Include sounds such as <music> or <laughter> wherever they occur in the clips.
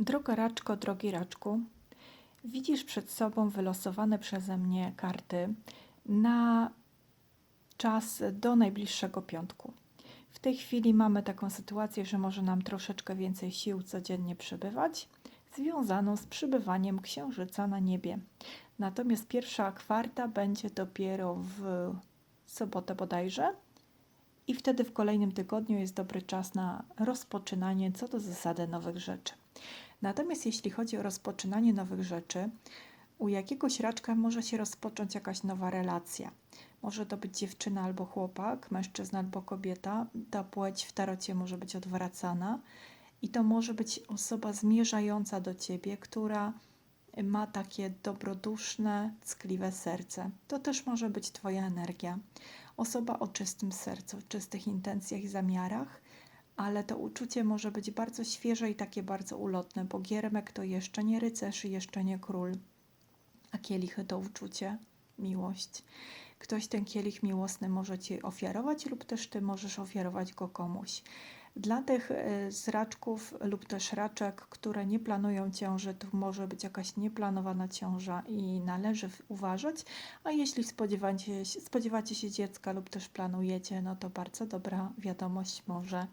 Droga Raczko, drogi Raczku, widzisz przed sobą wylosowane przeze mnie karty na czas do najbliższego piątku. W tej chwili mamy taką sytuację, że może nam troszeczkę więcej sił codziennie przybywać, związaną z przybywaniem księżyca na niebie. Natomiast pierwsza kwarta będzie dopiero w sobotę bodajże, i wtedy w kolejnym tygodniu jest dobry czas na rozpoczynanie co do zasady nowych rzeczy. Natomiast jeśli chodzi o rozpoczynanie nowych rzeczy, u jakiegoś raczka może się rozpocząć jakaś nowa relacja. Może to być dziewczyna albo chłopak, mężczyzna albo kobieta. Ta płeć w tarocie może być odwracana i to może być osoba zmierzająca do ciebie, która ma takie dobroduszne, ckliwe serce. To też może być Twoja energia. Osoba o czystym sercu, czystych intencjach i zamiarach, ale to uczucie może być bardzo świeże i takie bardzo ulotne, bo giermek to jeszcze nie rycerz i jeszcze nie król, a kielichy to uczucie, miłość. Ktoś ten kielich miłosny może Ci ofiarować lub też Ty możesz ofiarować go komuś. Dla tych y, z raczków lub też raczek, które nie planują ciąży, to może być jakaś nieplanowana ciąża i należy uważać, a jeśli spodziewacie, spodziewacie się dziecka lub też planujecie, no to bardzo dobra wiadomość może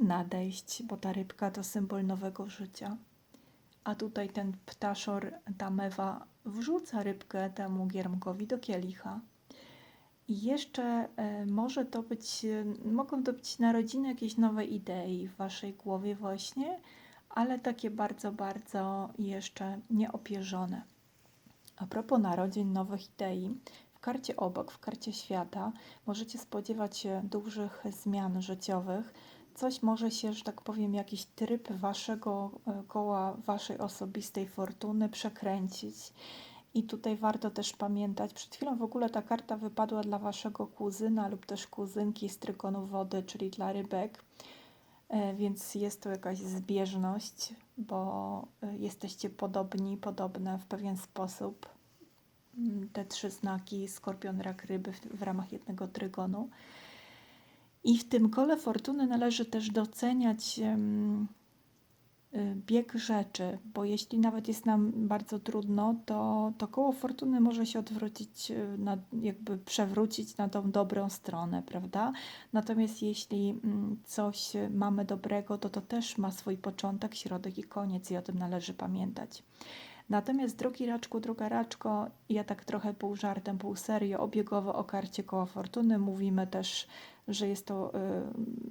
nadejść, bo ta rybka to symbol nowego życia. A tutaj ten ptaszor, ta mewa wrzuca rybkę temu giermkowi do kielicha. I jeszcze e, może to być, e, mogą to być narodziny jakiejś nowej idei w waszej głowie właśnie, ale takie bardzo, bardzo jeszcze nieopierzone. A propos narodzin, nowych idei, w karcie obok, w karcie świata, możecie spodziewać się dużych zmian życiowych. Coś może się, że tak powiem, jakiś tryb waszego e, koła, waszej osobistej fortuny przekręcić. I tutaj warto też pamiętać, przed chwilą w ogóle ta karta wypadła dla waszego kuzyna lub też kuzynki z trykonu wody, czyli dla rybek, E, więc jest to jakaś zbieżność, bo e, jesteście podobni, podobne w pewien sposób. Mm, Te trzy znaki, skorpion, rak, ryby w, ramach jednego trygonu. I w tym kole fortuny należy też doceniać bieg rzeczy, bo jeśli nawet jest nam bardzo trudno, to, to koło fortuny może się odwrócić, y, na, jakby przewrócić na tą dobrą stronę, prawda? Natomiast jeśli mm, coś y, mamy dobrego, to to też ma swój początek, środek i koniec i o tym należy pamiętać. Natomiast drogi raczku, droga raczko, ja tak trochę pół żartem, pół serio, obiegowo o karcie koła fortuny mówimy też, że jest to y,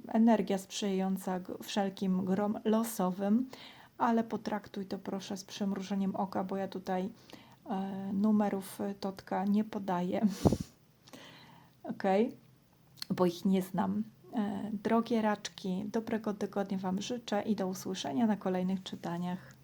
energia sprzyjająca wszelkim grom losowym, ale potraktuj to proszę z przymrużeniem oka, bo ja tutaj y, numerów y, Totka nie podaję. <laughs> ok, bo ich nie znam. E, Drogie raczki, dobrego tygodnia Wam życzę i do usłyszenia na kolejnych czytaniach.